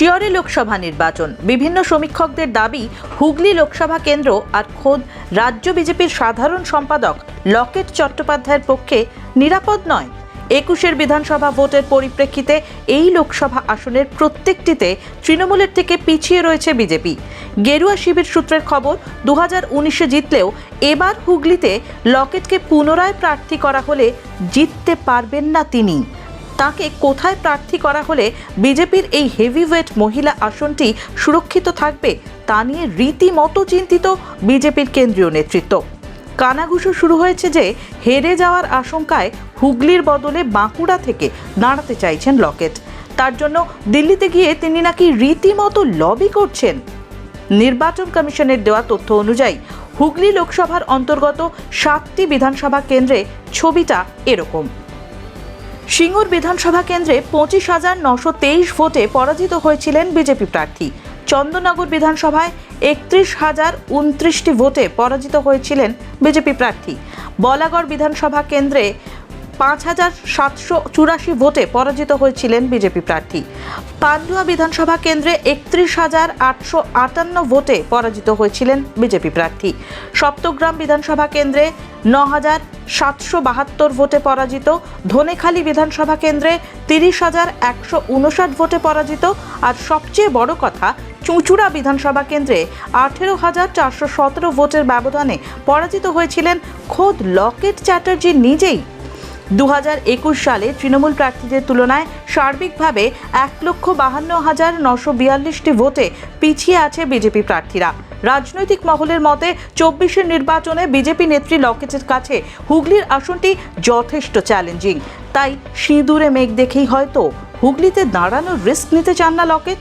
শিয়রে লোকসভা নির্বাচন। বিভিন্ন সমীক্ষকদের দাবি, হুগলি লোকসভা কেন্দ্র আর খোদ রাজ্য বিজেপির সাধারণ সম্পাদক লকেট চট্টোপাধ্যায়ের পক্ষে নিরাপদ নয়। একুশের বিধানসভা ভোটের পরিপ্রেক্ষিতে এই লোকসভা আসনের প্রত্যেকটিতে তৃণমূলের থেকে পিছিয়ে রয়েছে বিজেপি। গেরুয়া শিবির সূত্রের খবর দু উনিশে জিতলেও এবার হুগলিতে লকেটকে পুনরায় প্রার্থী করা হলে জিততে পারবেন না তিনি। তাকে কোথায় প্রার্থী করা হলে বিজেপির এই হেভিওয়েট মহিলা আসনটি সুরক্ষিত থাকবে, তা নিয়ে রীতিমতো চিন্তিত বিজেপির কেন্দ্রীয় নেতৃত্ব। কানাঘুষো শুরু হয়েছে যে হেরে যাওয়ার আশঙ্কায় হুগলির বদলে বাঁকুড়া থেকে দাঁড়াতে চাইছেন লকেট। তার জন্য দিল্লিতে গিয়ে তিনি নাকি রীতিমতো লবি করছেন। নির্বাচন কমিশনের দেওয়া তথ্য অনুযায়ী, হুগলি লোকসভার অন্তর্গত সাতটি বিধানসভা কেন্দ্রে ছবিটা এরকম। সিঙ্গুর বিধানসভা কেন্দ্রে পঁচিশ হাজার নশো তেইশ ভোটে পরাজিত হয়েছিলেন বিজেপি প্রার্থী। চন্দননগর বিধানসভায় একত্রিশ হাজার উনত্রিশটি ভোটে পরাজিত হয়েছিলেন বিজেপি প্রার্থী। বলাগড় বিধানসভা কেন্দ্রে পাঁচ হাজার সাতশো চুরাশি ভোটে পরাজিত হয়েছিলেন বিজেপি প্রার্থী। পান্ডুয়া বিধানসভা কেন্দ্রে একত্রিশ হাজার আটশো আটান্ন ভোটে পরাজিত হয়েছিলেন বিজেপি প্রার্থী। সপ্তগ্রাম বিধানসভা কেন্দ্রে ন হাজার সাতশো বাহাত্তর ভোটে পরাজিত। ধনেখালী বিধানসভা কেন্দ্রে তিরিশ হাজার একশো উনষাট ভোটে পরাজিত। আর সবচেয়ে বড় কথা, চুঁচুড়া বিধানসভা কেন্দ্রে আঠেরো হাজার চারশো সতেরো ভোটের ব্যবধানে পরাজিত হয়েছিলেন খোদ লকেট চ্যাটার্জি নিজেই। দু হাজার একুশ সালে তৃণমূল প্রার্থীদের তুলনায় সার্বিকভাবে এক লক্ষ বাহান্ন হাজার নশো বিয়াল্লিশটি ভোটে পিছিয়ে আছে বিজেপি প্রার্থীরা। রাজনৈতিক মহলের মতে, চব্বিশের নির্বাচনে বিজেপি নেত্রী লকেটের কাছে হুগলির আসনটি যথেষ্ট চ্যালেঞ্জিং। তাই সিঁদুরে মেঘ দেখেই হয়তো হুগলিতে দাঁড়ানোর রিস্ক নিতে চান না লকেট।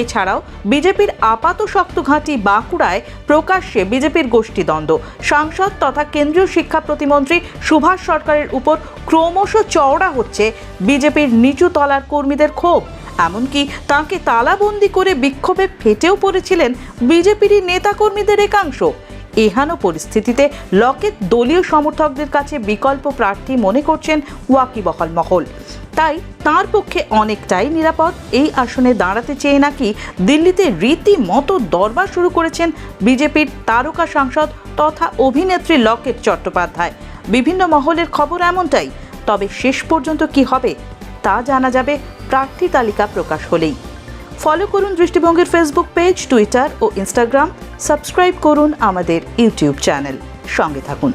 এছাড়াও বিজেপির আপাত শক্ত ঘাঁটি বাঁকুড়ায় প্রকাশ্যে বিজেপির গোষ্ঠীদ্বন্দ্ব। সাংসদ তথা কেন্দ্রীয় শিক্ষা প্রতিমন্ত্রী সুভাষ সরকারের উপর ক্রমশ চওড়া হচ্ছে বিজেপির নিচু তলার কর্মীদের ক্ষোভ। এমনকি তাঁকে তালাবন্দি করে বিক্ষোভে ফেটেও পড়েছিলেন বিজেপিরই নেতাকর্মীদের একাংশ। এহানো পরিস্থিতিতে লকেট দলীয় সমর্থকদের কাছে বিকল্প প্রার্থী মনে করছেন ওয়াকিবহাল মহল। তাই তার পক্ষে অনেকটাই নিরাপদ। এই আসনে দাঁড়াতে চেয়ে নাকি দিল্লিতে রীতিমতো দরবার শুরু করেছেন বিজেপির তারকা সাংসদ তথা অভিনেত্রী লকেট চট্টোপাধ্যায়। বিভিন্ন মহলের খবর এমনটাই। তবে শেষ পর্যন্ত কি হবে তা জানা যাবে প্রার্থী তালিকা প্রকাশ হলেই। ফলো করুন দৃষ্টিভঙ্গির ফেসবুক পেজ টুইটার ও ইনস্টাগ্রাম সাবস্ক্রাইব করুন আমাদের ইউটিউব চ্যানেল সঙ্গে থাকুন।